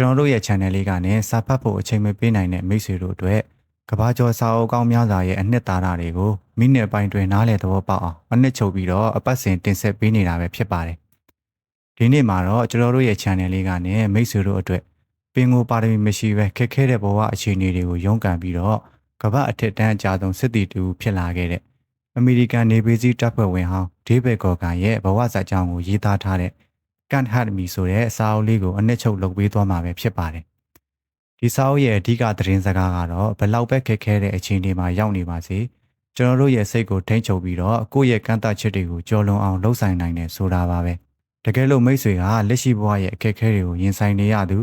ကျွန်တော်တို့ရဲ့ channel လေးကနေစာဖတ်ဖို့အချိန်မပေးနိုင်တဲ့မိတ်ဆွေတို့အတွက်ကဘာကျော်စာအုပ်ကောင်းများစွာရဲ့အနှစ်သာရတွေကိုမိနစ်ပိုင်းတွင်နားလည်သဘောပေါက်အောင်အနှစ်ချုပ်ပြီးတော့အပတ်စဉ်တင်ဆက်ပေးနေတာပဲဖြစ်ပါတယ်။ဒီနေ့မှာတော့ကျွန်တော်တို့ရဲ့ channel လေးကနေမိတ်ဆွေတို့အတွက်ပင်ကိုပါရမီမရှိပဲခက်ခဲတဲ့ဘဝအခြေအနေတွေကိုရုန်းကန်ပြီးတော့ကမ္ဘာအထက်တန်းအကြဆုံးစစ်တီတူဖြစ်လာခဲ့တဲ့အမေရိကန်နေပြည်စီတပ်ဖွဲ့ဝင်ဟောင်းဒေးဗစ်ကော်ကန်ရဲ့ဘဝဇာတ်ကြောင်းကိုရေးသားထားတဲ့ Can't Hurt Me ဆိုတဲ့အစာအုပ်လေးကိုအနှစ်ချုပ်လုပ်ပေးသွားမှာပဲဖြစ်ပါတယ်။ဒီစာအုပ်ရဲ့အဓိကသတင်းစကားကတော့ဘလောက်ပဲခက်ခဲတဲ့အခြေအနေမှာရောက်နေပါစေကျွန်တော်တို့ရဲ့စိတ်ကိုထိန်းချုပ်ပြီးတော့ကိုယ့်ရဲ့ကန့်သတ်ချက်တွေကိုကြော်လွန်အောင်လှုပ်ဆိုင်နိုင်တယ်ဆိုတာပါပဲ။တကယ်လို့မိတ်ဆွေကလက်ရှိဘဝရဲ့အခက်အခဲတွေကိုရင်ဆိုင်နေရသူ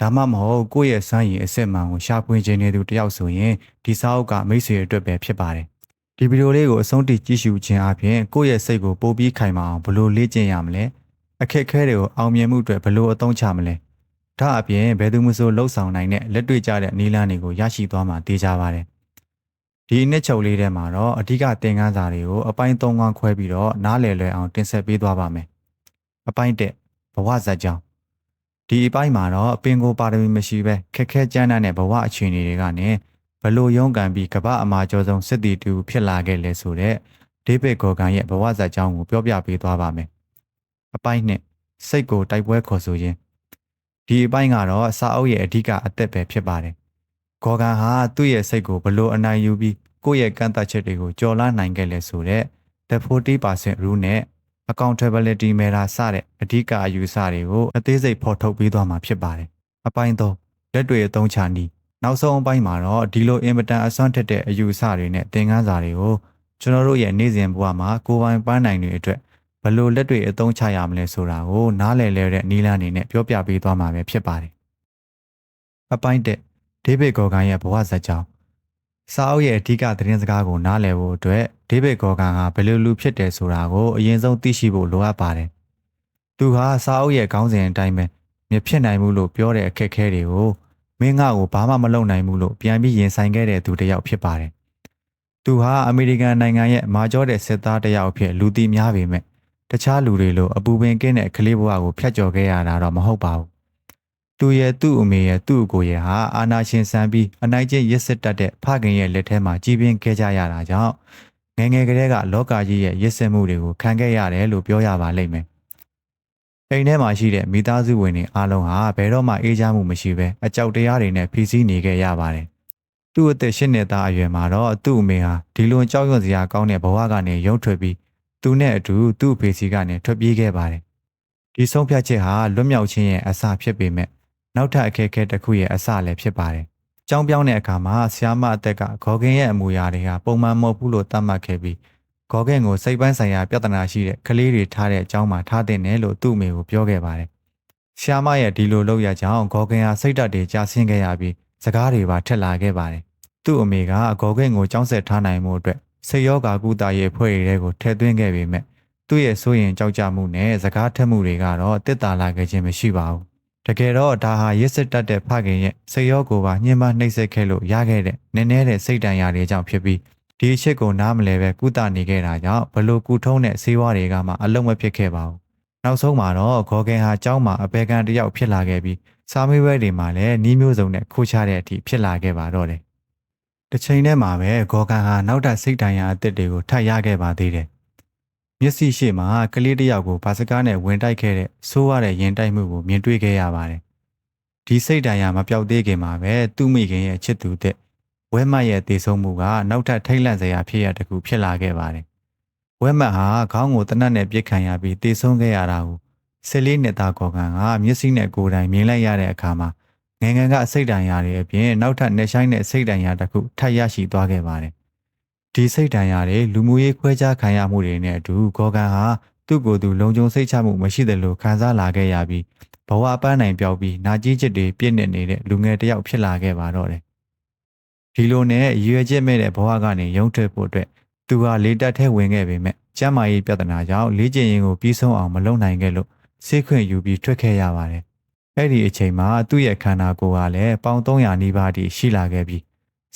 ဒါမှမဟုတ်ကိုယ့်ရဲ့စမ်းရည်အစစ်မှန်ကိုရှာဖွေခြင်းနေသူတယောက်ဆိုရင်ဒီစာအုပ်ကမိတ်ဆွေအတွက်ပဲဖြစ်ပါတယ်။ဒီဗီဒီယိုလေးကိုအဆုံးထိကြည့်ရှုခြင်းအပြင်ကိုယ့်ရဲ့စိတ်ကိုပိုပြီးခိုင်မာအောင်ဘယ်လိုလေ့ကျင့်ရမလဲ။ အခက်အခဲတွေကိုအောင်မြင်မှုအတွက်ဘယ်လိုအသုံးချမလဲ။ဒါအပြင်ဘယ်သူမှဆိုလှုပ်ဆောင်နိုင်တဲ့လက်တွေ့ကျတဲ့နည်းလမ်းတွေကိုရရှိသွားမှာသိကြပါတယ်။ဒီအနှစ်ချုပ်လေးထဲမှာတော့အဓိကသင်ခန်းစာတွေကိုအပိုင်း၃ခွဲပြီးတော့နားလည်လွယ်အောင်တင်ဆက်ပေးသွားပါမယ်။အပိုင်း၁ဘဝဇာတ်ကြောင်းဒီအပိုင်းမှာတော့ပင်ကိုပါရမီမရှိပဲခက်ခဲကြမ်းတမ်းတဲ့ဘဝအခြေအနေတွေကနေဘလို့ရုန်းကန်ပြီးကမ္ဘာအမာကျော်ဆုံးစစ်တီတူဖြစ်လာခဲ့လဲဆိုတဲ့ဒေးဗစ်ဂေါ်ကန်ရဲ့ဘဝဇာတ်ကြောင်းကိုပြောပြပေးသွားပါမယ်။ အပိုင်းနှစ်စိတ်ကိုတိုက်ပွဲခေါ်ဆိုခြင်းဒီအပိုင်းကတော့စာအုပ်ရဲ့အဓိကအသက်ပဲဖြစ်ပါတယ်။ဂေါ်ကန်ဟာသူ့ရဲ့စိတ်ကိုဘလို့အနိုင်ယူပြီးကိုယ့်ရဲ့ကန့်သတ်ချက်တွေကိုကျော်လွှားနိုင်ခဲ့လဲဆိုတဲ့ the 40% rule နဲ့ accountability measure စတဲ့အဓိကအယူဆတွေကိုအသေးစိတ်ဖော်ထုတ်ပေးသွားမှာဖြစ်ပါတယ်။အပိုင်း၃လက်တွေအသုံးချနည်းနောက်ဆုံးအပိုင်းမှာတော့ဒီလိုအင်မတန်အစွမ်းထက်တဲ့အယူဆတွေနဲ့သင်ခန်းစာတွေကိုကျွန်တော်တို့ရဲ့နေ့စဉ်ဘဝမှာကိုယ်ပိုင်ပန်းနိုင်တွေအတွက် ဘယ်လိုလက်တွေအသုံးချရမလဲဆိုတာကိုနားလည်လဲတဲ့နည်းလမ်းတွေနဲ့ပြောပြပေးသွားမှာပဲဖြစ်ပါတယ်။အပိုင်း၁ဒေးဗစ်ဂေါ်ကန်ရဲ့ဘဝဇာတ်ကြောင်းစာအုပ်ရဲ့အဓိကသတင်းစကားကိုနားလည်ဖို့အတွက်ဒေးဗစ်ဂေါ်ကန်ဟာဘယ်လိုလူဖြစ်တယ်ဆိုတာကိုအရင်ဆုံးသိရှိဖို့လိုအပ်ပါတယ်။သူဟာစာအုပ်ရဲ့ခေါင်းစဉ်အတိုင်းပဲမြဖြစ်နိုင်မှုလို့ပြောတဲ့အခက်အခဲတွေကိုမင်းငါ့ကိုဘာမှမလုပ်နိုင်ဘူးလို့ပြန်ပြီးရင်ဆိုင်ခဲ့တဲ့သူတစ်ယောက်ဖြစ်ပါတယ်။သူဟာအမေရိကန်နိုင်ငံရဲ့မာကျောတဲ့စစ်သားတစ်ယောက်ဖြစ်လူသိများပေမဲ့ တခြားလူတွေလိုအပူပင်ကင်းတဲ့ကလေးဘဝကိုဖျက်ကျော်ခဲ့ရတာတော့မဟုတ်ပါဘူး။သူရဲ့သူ့အမေရဲ့သူ့အကိုရဲ့ဟာအာနာရှင်ဆန်ပြီးအနိုင်ကျင့်ရစ်စစ်တတ်တဲ့ဖခင်ရဲ့လက်ထဲမှာကြီးပြင်းခဲ့ကြရတာကြောင့်ငယ်ငယ်ကလေးကလောကကြီးရဲ့ရစ်စစ်မှုတွေကိုခံခဲ့ရတယ်လို့ပြောရပါလိမ့်မယ်။အိမ်ထဲမှာရှိတဲ့မိသားစုဝင်တွေအားလုံးဟာဘယ်တော့မှအေးချမ်းမှုမရှိဘဲအကြောက်တရားတွေနဲ့ဖိစီးနေခဲ့ရပါတယ်။သူ့အသက်၈နှစ်သားအရွယ်မှာတော့သူ့အမေဟာဒီလိုကြောက်ရွံ့စရာကောင်းတဲ့ဘဝကနေရုန်းထွက်ပြီး သူနဲ့အတူသူ့အဖေစီကနေထွက်ပြေးခဲ့ပါတယ်။ဒီဆုံးဖြတ်ချက်ဟာလွတ်မြောက်ခြင်းရဲ့အစဖြစ်ပေမဲ့နောက်ထပ်အခက်အခဲတစ်ခုရဲ့အစလည်းဖြစ်ပါတယ်။ကြောင်းပြောင်းတဲ့အခါမှာဆ iam မအသက်ကဂေါ်ကင်ရဲ့အမူအရာတွေကပုံမှန်မဟုတ်ဘူးလို့သတ်မှတ်ခဲ့ပြီးဂေါ်ကင်ကိုစိတ်ပိုင်းဆိုင်ရာပြဿနာရှိတဲ့ကလေးတွေထားတဲ့အကြောင်းမှာထားတဲ့နယ်လို့သူ့အမေကိုပြောခဲ့ပါတယ်။ဆ iam မရဲ့ဒီလိုလုပ်ရကြောင်းဂေါ်ကင်ဟာစိတ်ဓာတ်တွေကြာဆင်းခဲ့ရပြီးစကားတွေပါထက်လာခဲ့ပါတယ်။သူ့အမေကဂေါ်ကင်ကိုကြောင်းဆက်ထားနိုင်မှုအတွက် စိတ်ယောဂါကုသရေးဖွဲ့ရတဲ့ကိုထည့်သွင်းခဲ့ပေမဲ့သူ့ရဲ့စိုးရင်ကြောက်ကြမှုနဲ့စကားထက်မှုတွေကတော့တစ်တာလာခဲ့ခြင်းမရှိပါဘူး။တကယ်တော့ဒါဟာရစ်စစ်တတ်တဲ့ဖခင်ရဲ့စိတ်ရောကိုပါညှဉ်းပန်းနှိပ်စက်ခဲ့လို့ရခဲ့တဲ့နည်းနည်းတဲ့စိတ်တန်ရာတွေကြောင့်ဖြစ်ပြီးဒီအချက်ကိုနားမလဲပဲကုသနေခဲ့တာကြောင့်ဘလို့ကူထုံးတဲ့ဆေးဝါးတွေကမှအလုံးမဖြစ်ခဲ့ပါဘူး။နောက်ဆုံးမှာတော့ဂေါ်ကင်ဟာကျောင်းမှာအပေကန်တစ်ယောက်ဖြစ်လာခဲ့ပြီးစာမေးပွဲတွေမှာလည်းနှီးမျိုးစုံနဲ့ခိုးချတဲ့အထိဖြစ်လာခဲ့ပါတော့တယ်။ တစ်ချိန်တည်းမှာပဲဂေါ်ကန်ဟာနောက်ထပ်စိတ်တန်ရာအသစ်တွေကိုထပ်ရခဲ့ပါသေးတယ်။မျက်စိရှိမှာကလေးတစ်ယောက်ကိုဗာစကားနဲ့ဝင်တိုက်ခဲ့တဲ့ဆိုးရတဲ့ရင်တိုက်မှုကိုမြင်တွေ့ခဲ့ရပါတယ်။ဒီစိတ်တန်ရာမပြောက်သေးခင်မှာပဲသူ့မိခင်ရဲ့ချစ်သူတဲ့ဝဲမတ်ရဲ့တည်ဆုံးမှုကနောက်ထပ်ထိတ်လန့်စရာဖြစ်ရတစ်ခုဖြစ်လာခဲ့ပါတယ်။ဝဲမတ်ဟာခေါင်းကိုတနတ်နဲ့ပြစ်ခံရပြီးတည်ဆုံးခဲ့ရတာကိုဆယ်လေးနှစ်သားကောကန်ကမျက်စိနဲ့ကိုယ်တိုင်မြင်လိုက်ရတဲ့အခါမှာ ငယ်ငယ်ကစိတ်တန်ရာတွေအပြင်နောက်ထပ်နှဆိုင်တဲ့စိတ်တန်ရာတစ်ခုထပ်ရရှိသွားခဲ့ပါတယ်။ဒီစိတ်တန်ရာတွေလူမှုရေးခွဲခြားခံရမှုတွေနဲ့အတူဂေါကန်ဟာသူ့ကိုယ်သူလုံခြုံစိတ်ချမှုမရှိသလိုခံစားလာခဲ့ရပြီးဘဝပန်းနိုင်ပြောက်ပြီးနာကြီးချက်တွေပြည့်နေနေတဲ့လူငယ်တစ်ယောက်ဖြစ်လာခဲ့ပါတော့တယ်။ဒီလိုနဲ့ရွယ်ချက်မဲ့တဲ့ဘဝကနေရုံထွက်ဖို့အတွက်သူဟာလေတက်ထဲဝင်ခဲ့ပေမဲ့ကျမ်းမာရေးပြဿနာကြောင့်လေ့ကျင့်ရင်ကိုပြီးဆုံးအောင်မလုပ်နိုင်ခဲ့လို့ဆေးခွင့်ယူပြီးထွက်ခဲ့ရပါတယ်။ အဲ့ဒီအချိန်မှာသူ့ရဲ့ခန္ဓာကိုယ်ကလည်းပေါင်300နီးပါးထိရှိလာခဲ့ပြီး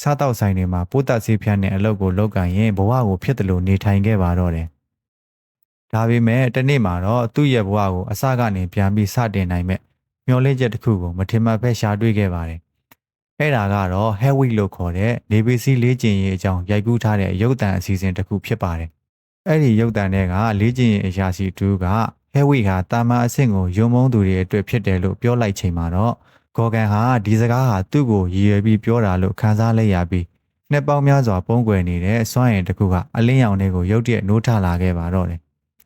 စားတောက်ဆိုင်တွေမှာပိုးတက်ဆေးဖြန်းတဲ့အလုပ်ကိုလုပ်ကန်ရင်ဘဝကိုဖြစ်တယ်လို့နေထိုင်ခဲ့ပါတော့တယ်။ဒါပေမဲ့တနေ့မှာတော့သူ့ရဲ့ဘဝကိုအစကနေပြန်ပြီးစတင်နိုင်မဲ့မမျောလင့်ချက်တစ်ခုကိုမထင်မှတ်ပဲရှာတွေ့ခဲ့ပါတယ်။အဲ့ဒါကတော့ Heavy လို့ခေါ်တဲ့နေပီစီလေးကျင်ရေးအကြောင်းရိုက်ကူးထားတဲ့ရုပ်သံအစီအစဉ်တစ်ခုဖြစ်ပါတယ်။အဲ့ဒီရုပ်သံတွေကလေးကျင်ရေးအရာရှိတူက Heavy ဟာတာမန်အဆင့်ကိုယုံမုန်းသူတွေအတွက်ဖြစ်တယ်လို့ပြောလိုက်ချိန်မှာတော့ဂေါ်ကန်ဟာဒီစကားဟာသူ့ကိုရည်ရွယ်ပြီးပြောတာလို့ခံစားလိုက်ရပြီးနှစ်ပေါင်းများစွာပုံကွယ်နေတဲ့စွမ်းရည်တစ်ခုကအလင်းရောင်တွေကိုရုတ်တရက်နိုးထလာခဲ့ပါတော့တယ်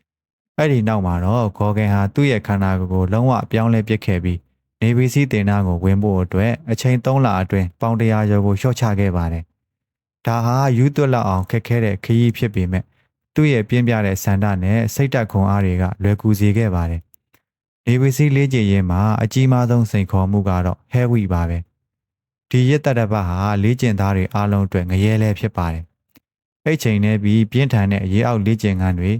။အဲ့ဒီနောက်မှာတော့ဂေါ်ကန်ဟာသူ့ရဲ့ခန္ဓာကိုယ်ကိုလုံးဝအပြောင်းလဲပစ်ခဲ့ပြီးနေဗီစီတင်နာကိုဝင်ဖို့အတွက်အချိန်3လအတွင်းပေါင်တရာကျော်ကိုလျှော့ချခဲ့ပါတယ်။ဒါဟာယူသွက်လောက်အောင်ခက်ခဲတဲ့ခရီးဖြစ်ပေမဲ့ သူ့ရဲ့ပြင်းပြတဲ့ဆန္ဒနဲ့စိတ်တက်ခွန်အားတွေကလွယ်ကူစေခဲ့ပါတယ်။နေဗီစီလေးကျရင်မှာအကြီးမားဆုံးစိန်ခေါ်မှုကတော့ဟဲဝီပါပဲ။ဒီရက်တတပတ်ဟာလေးကျင်သားတွေအားလုံးအတွက်ငရဲလဲဖြစ်ပါတယ်။အဲ့ချိန်နဲ့ပြီးပြင်းထန်တဲ့ရေအောက်လေးကျင်ခန်းတွေ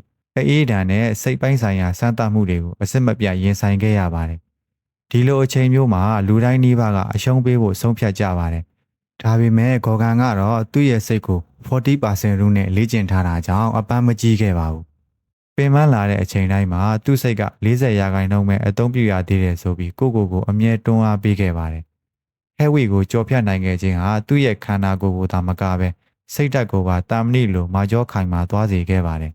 အေးဒဏ်နဲ့စိတ်ပိုင်းဆိုင်ရာစမ်းသပ်မှုတွေကိုအစစ်မပြတ်ရင်ဆိုင်ခဲ့ရပါတယ်။ဒီလိုအချိန်မျိုးမှာလူတိုင်းနှီးပါကအရှုံးပေးဖို့ဆုံးဖြတ်ကြပါတယ်။ဒါပေမဲ့ဂေါ်ကန်ကတော့သူ့ရဲ့စိတ်ကို 40%ရုနဲ့လေ့ကျင့်ထားတာကြောင့်အပန်းမကြီးခဲ့ပါဘူး။ပင်ပန်းလာတဲ့အချိန်တိုင်းမှာသူ့စိတ်က40ရာခိုင်နှုန်းပဲအသုံးပြုရသေးတယ်ဆိုပြီးကိုကိုကိုအမြဲတွန်းအားပေးခဲ့ပါတယ်။ဟဲဝီကိုကြော်ဖြတ်နိုင်ခဲ့ခြင်းဟာသူ့ရဲ့ခန္ဓာကိုယ်ကိုသာမကပဲစိတ်ဓာတ်ကိုပါတာမဏိလိုမာကြောခိုင်မာသွားစေခဲ့ပါတယ်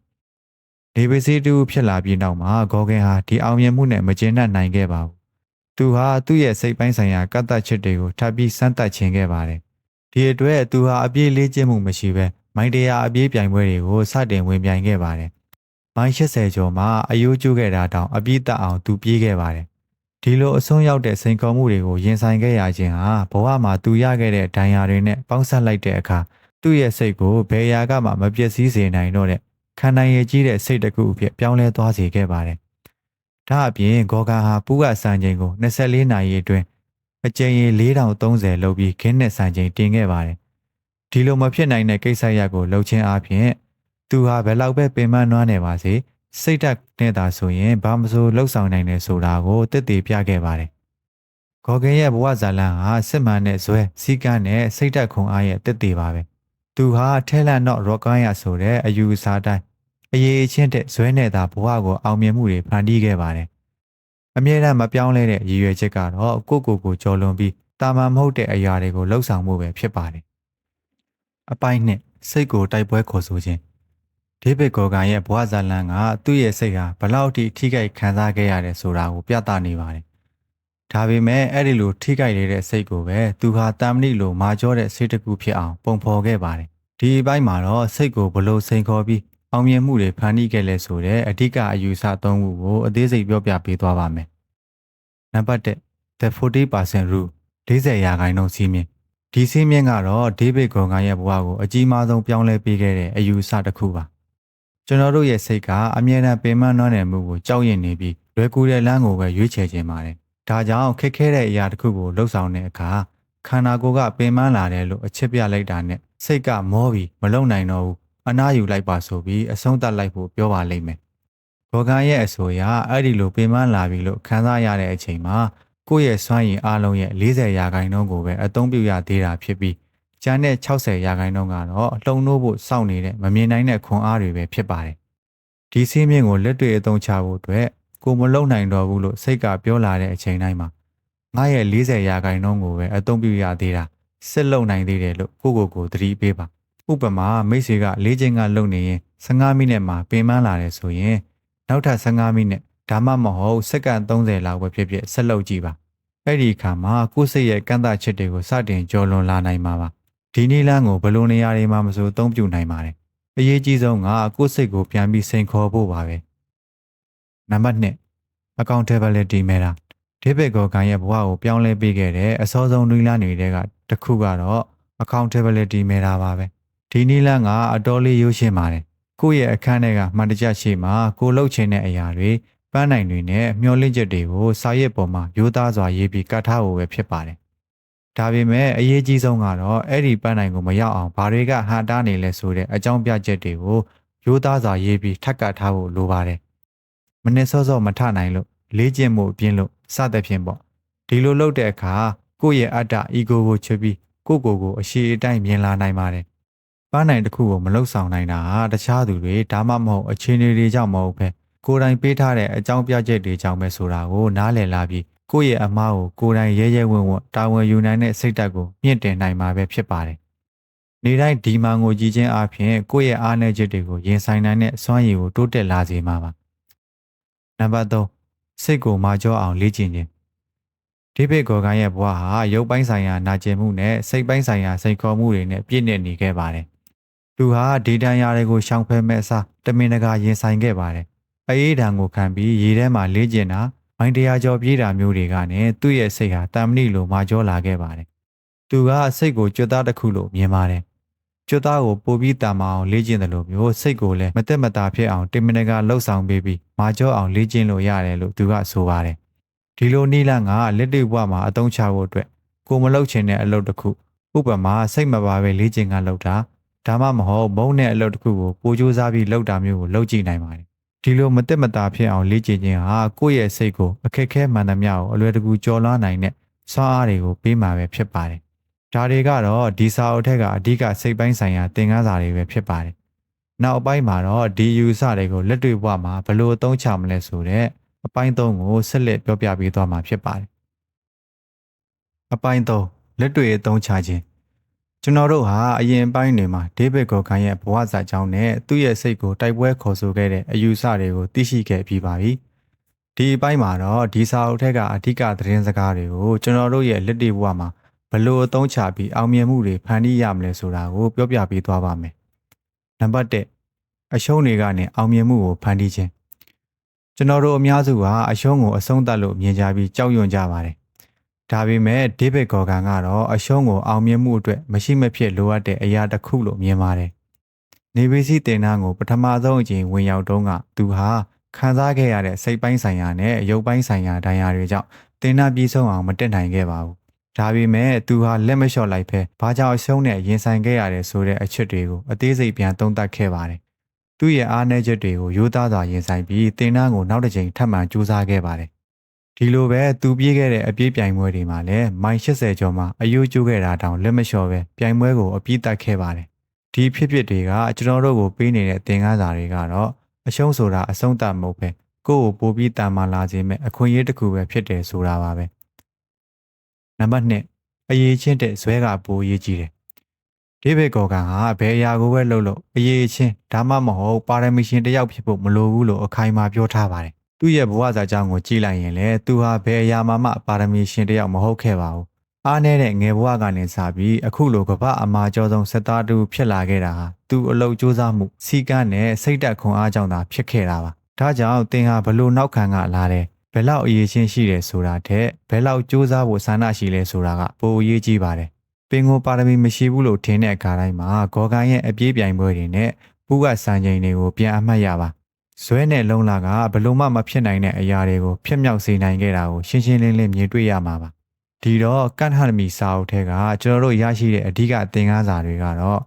။နေပစီတူဖြစ်လာပြီးနောက်မှာဂေါ်ကင်ဟာဒီအောင်မြင်မှုနဲ့မကျေနပ်နိုင်ခဲ့ပါဘူး။သူဟာသူ့ရဲ့စိတ်ပိုင်းဆိုင်ရာကတ်သက်ချက်တွေကိုထပ်ပြီးစမ်းသပ်ခြင်းခဲ့ပါတယ်။ ဒီအတွက်သူဟာအပြေးလေးကျင့်မှုမရှိဘဲမိုင်းတရာအပြေးပြိုင်ပွဲတွေကိုစတင်ဝင်ပြိုင်ခဲ့ပါတယ်။မိုင်း80ကျော်မှာအယိုးကျခဲ့တာတောင်အပြည့်တက်အောင်သူပြေးခဲ့ပါတယ်။ဒီလိုအဆုံးရောက်တဲ့စိန်ခေါ်မှုတွေကိုရင်ဆိုင်ခဲ့ရခြင်းဟာဘဝမှာသူရခဲ့တဲ့ဒဏ်ရာတွေနဲ့ပေါင်းစပ်လိုက်တဲ့အခါသူ့ရဲ့စိတ်ကိုဘယ်ရာကမှမပျက်စီးစေနိုင်တော့တဲ့ခံနိုင်ရည်ကြီးတဲ့စိတ်တစ်ခုအဖြစ်ပြောင်းလဲသွားစေခဲ့ပါတယ်။ဒါအပြင်ဂေါ်ကန်ဟာပူးကစံချိန်ကို24နာရီအတွင်း အကြိမ်ရေ4030လောက်ပြီးခင်းနဲ့စံချိန်တင်ခဲ့ပါတယ်။ဒီလိုမဖြစ်နိုင်တဲ့ကိစ္စရပ်ကိုလှုပ်ချင်းအားဖြင့်သူဟာဘယ်လောက်ပဲပင်ပန်းနွမ်းနေပါစေစိတ်ဓာတ်နဲ့သာဆိုရင်ဘာမဆိုလှုပ်ဆောင်နိုင်တယ်ဆိုတာကိုတည်တည်ပြခဲ့ပါတယ်။ဂေါ်ကင်ရဲ့ဘဝဇာလန်ဟာစစ်မှန်တဲ့ဇွဲစီကန်းနဲ့စိတ်ဓာတ်ခွန်အားရဲ့တည်တည်ပါပဲ။သူဟာထဲလန်တော့ရော့ကန်ရဆိုတဲ့အယူအဆတိုင်းအရေးအချင်းတဲ့ဇွဲနဲ့သာဘဝကိုအောင်မြင်မှုတွေဖန်တီးခဲ့ပါတယ်။ အမြဲတမ်းမပြောင်းလဲတဲ့ရည်ရွယ်ချက်ကတော့ကိုကိုကိုကြော်လွန်ပြီးတာမန်မဟုတ်တဲ့အရာတွေကိုလှုပ်ဆောင်မှုပဲဖြစ်ပါတယ်။အပိုင်းနှစ်စိတ်ကိုတိုက်ပွဲခေါ်ဆိုခြင်းဒေးဗစ်ဂေါ်ကန်ရဲ့ဘဝဇာလန်ကသူ့ရဲ့စိတ်ဟာဘလောက်ထိထိခိုက်ခံစားခဲ့ရတယ်ဆိုတာကိုပြသနေပါတယ်။ဒါပေမဲ့အဲ့ဒီလိုထိခိုက်နေတဲ့စိတ်ကိုပဲသူဟာတာမဏိလိုမာကျောတဲ့စိတ်တစ်ခုဖြစ်အောင်ပုံဖော်ခဲ့ပါတယ်။ဒီအပိုင်းမှာတော့စိတ်ကိုဘလို့စိန်ခေါ်ပြီး အောင်မြင်မှုတွေဖန်တီးခဲ့လဲဆိုတဲ့အဓိကအယူဆသုံးခုကိုအသေးစိတ်ပြောပြပေးသွားပါမယ်။နံပါတ်1 the 40% rule 40ရာခိုင်နှုန်းစီးမြင့်ဒီစီးမြင့်ကတော့ဒေးဗစ်ဂွန်ကန်ရဲ့ဘဝကိုအကြီးမားဆုံးပြောင်းလဲပေးခဲ့တဲ့အယူအဆတစ်ခုပါ။ကျွန်တော်တို့ရဲ့စိတ်ကအမြဲတမ်းပင်မနှောနယ်မှုကိုကြောက်ရွံ့နေပြီးလွယ်ကူတဲ့လမ်းကိုပဲရွေးချယ်ခြင်းပါတယ်။ဒါကြောင့်ခက်ခဲတဲ့အရာတစ်ခုကိုလှုပ်ဆောင်တဲ့အခါခန္ဓာကိုယ်ကပင်မလာတယ်လို့အချစ်ပြလိုက်တာနဲ့စိတ်ကမောပြီးမလုံနိုင်တော့ဘူး အနားယူလိုက်ပါဆိုပြီးအဆုံးသတ်လိုက်ဖို့ပြောပါလိမ့်မယ်။ဂေါ်ကန်ရဲ့အဆိုအရအဲ့ဒီလိုပင်မလာပြီလို့ခံစားရတဲ့အချိန်မှာကိုယ့်ရဲ့စွမ်းရည်အားလုံးရဲ့40ရာခိုင်နှုန်းကိုပဲအသုံးပြုရသေးတာဖြစ်ပြီးကျန်တဲ့60ရာခိုင်နှုန်းကတော့လှုံ့နိုးဖို့စောင့်နေတဲ့မမြင်နိုင်တဲ့ခွန်အားတွေပဲဖြစ်ပါတယ်။ဒီစည်းမျဉ်းကိုလက်တွေ့အသုံးချဖို့အတွက်ကိုမလုံနိုင်တော့ဘူးလို့စိတ်ကပြောလာတဲ့အချိန်တိုင်းမှာငါရဲ့40ရာခိုင်နှုန်းကိုပဲအသုံးပြုရသေးတာစစ်လုံနိုင်သေးတယ်လို့ကိုကိုကိုသတိပေးပါ ဥပမာမိတ်ဆွေကလေးချိန်ကလုံနေရင်15မိနစ်မှာပင်ပန်းလာတယ်ဆိုရင်နောက်ထပ်15မိနစ်ဒါမှမဟုတ်စက္ကန့်30လောက်ပဲဖြစ်ဖြစ်ဆက်လုပ်ကြည့်ပါအဲ့ဒီအခါမှာကိုယ်စိတ်ရဲ့ကန့်သတ်ချက်တွေကိုစတင်ကျော်လွန်လာနိုင်မှာပါဒီနည်းလမ်းကိုဘယ်လိုနေရာတွေမှာမဆိုအသုံးပြုနိုင်ပါတယ်အရေးကြီးဆုံးကကိုယ်စိတ်ကိုပြန်ပြီးစိန်ခေါ်ဖို့ပါပဲနံပါတ်1 accountability matter ဒေးဗစ်ဂေါ်ကန်ရဲ့ဘဝကိုပြောင်းလဲပေးခဲ့တဲ့အစောဆုံးနည်းလမ်းတွေကတစ်ခုကတော့ accountability matter ပါပဲ ဒီနီလန်းကအတော်လေးရိုးရှင်းပါတယ်ကိုယ့်ရဲ့အခန်းထဲကမှန်တကြရှိမှကိုလှုပ်ချင်တဲ့အရာတွေပန်းနိုင်တွေနဲ့မျောလင့်ချက်တွေကိုစာရွက်ပေါ်မှာရိုးသားစွာရေးပြီးကတ်ထားဖို့ပဲဖြစ်ပါတယ်ဒါပေမဲ့အရေးကြီးဆုံးကတော့အဲ့ဒီပန်းနိုင်ကိုမရောက်အောင်ဘာတွေကဟန်တားနေလဲဆိုတဲ့အကြောင်းပြချက်တွေကိုရိုးသားစွာရေးပြီးထပ်ကတ်ထားဖို့လိုပါတယ်မနစ်စောစောမထနိုင်လို့လေးကျင့်မှုအပြင်လို့စသဖြင့်ပေါ့ဒီလိုလုပ်တဲ့အခါကိုယ့်ရဲ့အတ္တ ego ကိုချွတ်ပြီးကိုယ့်ကိုယ်ကိုအရှိအတိုင်းမြင်လာနိုင်ပါတယ် ပန်းနိုင်တစ်ခုကိုမလှုပ်ဆောင်နိုင်တာဟာတခြားသူတွေဒါမှမဟုတ်အခြေအနေတွေကြောင့်မဟုတ်ပဲကိုယ်တိုင်ပေးထားတဲ့အကြောင်းပြချက်တွေကြောင့်ပဲဆိုတာကိုနားလည်လာပြီးကိုယ့်ရဲ့အမားကိုကိုယ်တိုင်ရဲရဲဝံ့ဝံ့တာဝန်ယူနိုင်တဲ့စိတ်ဓာတ်ကိုမြင့်တင်နိုင်မှာပဲဖြစ်ပါတယ်။နေတိုင်းဒီမှန်ကိုကြည်ချင်းအပြင်ကိုယ့်ရဲ့အားနည်းချက်တွေကိုရင်ဆိုင်နိုင်တဲ့စွမ်းရည်ကိုတိုးတက်လာစေမှာပါ။နံပါတ်3စိတ်ကိုမာကျောအောင်လေ့ကျင့်ခြင်းဒီဘက်ကော်ကန်ရဲ့ဘဝဟာရုပ်ပိုင်းဆိုင်ရာနာကျင်မှုနဲ့စိတ်ပိုင်းဆိုင်ရာစိတ်ခေါ်မှုတွေနဲ့ပြည့်နေနေခဲ့ပါတယ်။ သူဟာဒေတန်ရာတွေကိုရှောင်ဖယ်မဲ့အစားတမင်တကာရင်ဆိုင်ခဲ့ပါတယ်။အေးဒံကိုခံပြီးရေထဲမှာလေ့ကျင့်တာမိုင်းတရားကျော်ပြေးတာမျိုးတွေကနဲ့သူ့ရဲ့စိတ်ဟာတမဏိလိုမာကျောလာခဲ့ပါတယ်။သူကစိတ်ကိုကြွတ်သားတစ်ခုလိုမြင်ပါတယ်။ကြွတ်သားကိုပိုပြီးတန်မအောင်လေ့ကျင့်တယ်လို့မျိုးစိတ်ကိုလည်းမတက်မတာဖြစ်အောင်တမင်တကာလှုပ်ဆောင်ပေးပြီးမာကျောအောင်လေ့ကျင့်လို့ရတယ်လို့သူကဆိုပါတယ်။ဒီလိုနိလန့်ကလက်တွေ့ဘဝမှာအသုံးချဖို့အတွက်ကိုမလုပ်ချင်တဲ့အလုပ်တစ်ခုဥပမာစိတ်မပါပဲလေ့ကျင့်ကလုပ်တာ ဒါမှမဟုတ်မုန်းတဲ့အလုပ်တစ်ခုကိုပိုကြိုးစားပြီးလုပ်တာမျိုးကိုလုပ်ကြည့်နိုင်ပါတယ်ဒီလိုမတက်မတာဖြစ်အောင်လေ့ကျင့်ခြင်းဟာကိုယ့်ရဲ့စိတ်ကိုအခက်ခဲမှန်သမျှကိုအလွယ်တကူကျော်လွှားနိုင်တဲ့စွမ်းအားတွေကိုပေးမှာပဲဖြစ်ပါတယ်ဒါတွေကတော့ဒီစာအုပ်ထက်ကအဓိကစိတ်ပိုင်းဆိုင်ရာသင်ခန်းစာတွေပဲဖြစ်ပါတယ်နောက်အပိုင်းမှာတော့ဒီယူဆတွေကိုလက်တွေ့ဘဝမှာဘယ်လိုအသုံးချမလဲဆိုတဲ့အပိုင်း3ကိုဆက်လက်ပြောပြပေးသွားမှာဖြစ်ပါတယ်။အပိုင်း3လက်တွေ့အသုံးချခြင်း ကျွန်တော်တို့ဟာအရင်ပိုင်းတွေမှာဒေးဗစ်ဂေါ်ကန်ရဲ့ဘဝစာကြောင်းနဲ့သူ့ရဲ့စိတ်ကိုတိုက်ပွဲခေါ်ဆိုခဲ့တဲ့အယူဆတွေကိုသိရှိခဲ့ပြီးပါပြီ။ဒီအပိုင်းမှာတော့ဒီစာအုပ်ထက်ကအဓိကသတင်းစကားတွေကိုကျွန်တော်တို့ရဲ့လက်တွေ့ဘဝမှာဘယ်လိုအသုံးချပြီးအောင်မြင်မှုတွေဖန်တီးရမလဲဆိုတာကိုပြောပြပေးသွားပါမယ်။နံပါတ်1အရှုံးတွေကနေအောင်မြင်မှုကိုဖန်တီးခြင်းကျွန်တော်တို့အများစုဟာအရှုံးကိုအဆုံးသတ်လို့မြင်ကြပြီးကြောက်ရွံ့ကြပါတယ်။ ဒါပေမဲ့ဒေးဗစ်ဂေါ်ဂန်ကတော့အရှုံးကိုအောင်မြင်မှုအတွက်မရှိမဖြစ်လိုအပ်တဲ့အရာတစ်ခုလို့မြင်ပါတယ်။နေဗီစီတင်နာကိုပထမဆုံးအကြိမ်ဝင်ရောက်တုန်းကသူဟာခံစားခဲ့ရတဲ့စိတ်ပိုင်းဆိုင်ရာနဲ့ရုပ်ပိုင်းဆိုင်ရာဒဏ်ရာတွေကြောင့်တင်နာပြီးဆုံးအောင်မတက်နိုင်ခဲ့ပါဘူး။ဒါပေမဲ့သူဟာလက်မလျှော့လိုက်ပဲဘာကြောင့်အရှုံးနဲ့ရင်ဆိုင်ခဲ့ရတယ်ဆိုတဲ့အချက်တွေကိုအသေးစိတ်ပြန်သုံးသပ်ခဲ့ပါတယ်သူ့ရဲ့အားနည်းချက်တွေကိုရိုးသားစွာရင်ဆိုင်ပြီးတင်နှန်းကိုနောက်တစ်ကြိမ်ထပ်မံစူးစမ်းခဲ့ပါတယ်။ ဒီလိုပဲသူပြေးခဲ့တဲ့အပြေးပြိုင်ပွဲတွေမှာလည်းမိုင်80ကျော်မှအယိုးကျိုးခဲ့တာတောင်လက်မလျှော်ပဲပြိုင်ပွဲကိုအပြည့်တက်ခဲ့ပါတယ်။ဒီဖြစ်ဖြစ်တွေကကျွန်တော်တို့ကိုပေးနေတဲ့သင်ခန်းစာတွေကတော့အရှုံးဆိုတာအဆုံးသတ်မဟုတ်ပဲကိုယ့်ကိုပိုပြီးတန်မာလာခြင်းမဲ့အခွင့်အရေးတစ်ခုပဲဖြစ်တယ်ဆိုတာပါပဲ။နံပါတ်2အရေးချင်းတဲ့ဇွဲကပိုရေးကြည့်တယ်ဒေးဗစ်ဂေါ်ကန်ဟာဘယ်အရာကိုပဲလုပ်လို့အရေးချင်းဒါမှမဟုတ်ပါရမီရှင်တစ်ယောက်ဖြစ်ဖို့မလိုဘူးလို့အခိုင်အမာပြောထားပါတယ်။ သူ့ရဲ့ဘဝစာကြောင်းကိုကြည့်လိုက်ရင်လည်းသူဟာဘယ်အရာမှမှပါရမီရှင်တစ်ယောက်မဟုတ်ခဲ့ပါဘူး။အားနည်းတဲ့ငယ်ဘဝကနေစပြီးအခုလိုကပ္ပအမာကျော်ဆုံးစက်သားတူဖြစ်လာခဲ့တာဟာသူအလုတ်စူးစမ်းမှုစီကန်းနဲ့စိတ်တက်ခွန်အားကြောင့်သာဖြစ်ခဲ့တာပါ။ဒါကြောင့်သင်ဟာဘလို့နောက်ခံကလာတဲ့ဘယ်လောက်အရေးချင်းရှိတယ်ဆိုတာထက်ဘယ်လောက်စူးစမ်းဖို့ဆန္ဒရှိလဲဆိုတာကပိုအရေးကြီးပါတယ်ပင်ကိုပါရမီမရှိဘူးလို့ထင်တဲ့အခါတိုင်းမှာဂေါ်ကန်ရဲ့အပြေးပြိုင်ပွဲတွေနဲ့ပူကစံချိန်တွေကိုပြန်အမှတ်ရပါ ဇွဲနဲ့လုံလာကဘလို့မှမဖြစ်နိုင်တဲ့အရာတွေကိုဖြစ်မြောက်စေနိုင်ခဲ့တာကိုရှင်းရှင်းလင်းလင်းမြင်တွေ့ရမှာပါဒီတော့ကန့်ဟန်မီစာအုပ်ထဲကကျွန်တော်တို့ရရှိတဲ့အဓိကသင်ခန်းစာတွေကတော့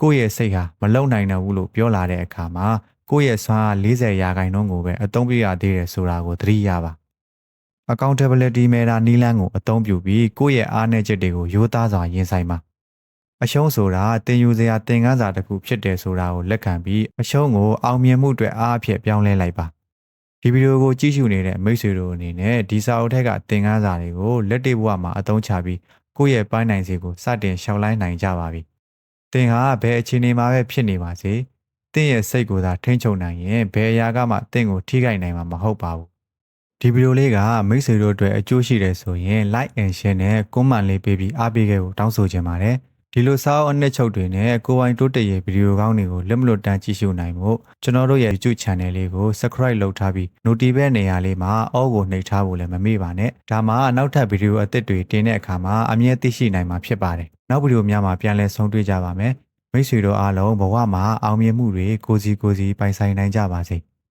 ကိုယ့်ရဲ့စိတ်ဟာမလုံနိုင်တော့ဘူးလို့ပြောလာတဲ့အခါမှာကိုယ့်ရဲ့စွမ်းအား40ရာခိုင်နှုန်းကိုပဲအသုံးပြရသေးတယ်ဆိုတာကိုသတိရပါ accountability meter နီးလန်းကိုအသုံးပြုပြီးကိုယ့်ရဲ့အားနည်းချက်တွေကိုရိုးသားစွာရင်ဆိုင်ပါ အရှုံးဆိုတာတင်ယူစရာသင်ခန်းစာတစ်ခုဖြစ်တယ်ဆိုတာကိုလက်ခံပြီးအရှုံးကိုအောင်မြင်မှုအတွက်အားအဖြစ်ပြောင်းလဲလိုက်ပါဒီဗီဒီယိုကိုကြည့်ရှုနေတဲ့မိတ်ဆွေတို့အနေနဲ့ဒီစာအုပ်ထက်ကသင်ခန်းစာတွေကိုလက်တွေ့ဘဝမှာအသုံးချပြီးကိုယ့်ရဲ့ပိုင်းနိုင်စီကိုစတင်ရှောင်လိုင်းနိုင်ကြပါပြီသင်ဟာဘယ်အခြေအနေမှာပဲဖြစ်နေပါစေသင်ရဲ့စိတ်ကိုသာထိန်းချုပ်နိုင်ရင်ဘယ်အရာကမှသင်ကိုထိခိုက်နိုင်မှာမဟုတ်ပါဘူးဒီဗီဒီယိုလေးကမိတ်ဆွေတို့အတွက်အကျိုးရှိတယ်ဆိုရင် like and share နဲ့ comment လေးပေးပြီးအားပေးခဲ့ဖို့တောင်းဆိုချင်ပါတယ် ဒီလိုစာအုပ်အနှစ်ချုပ်တွေနဲ့ကိုပိုင်တိုးတက်ရဲ့ဗီဒီယိုကောင်းတွေကိုလက်မလွတ်တမ်းကြည့်ရှုနိုင်ဖို့ကျွန်တော်တို့ရဲ့ YouTube channel လေးကို subscribe လုပ်ထားပြီး notification နေရာလေးမှာ all ကိုနှိပ်ထားဖို့လည်းမမေ့ပါနဲ့ဒါမှနောက်ထပ်ဗီဒီယိုအသစ်တွေတင်တဲ့အခါမှာအမြဲသိရှိနိုင်မှာဖြစ်ပါတယ်နောက်ဗီဒီယိုများမှာပြန်လည်ဆုံတွေ့ကြပါမယ်မိတ်ဆွေတို့အားလုံးဘဝမှာအောင်မြင်မှုတွေကိုစီကိုစီပိုင်ဆိုင်နိုင်ကြပါစေ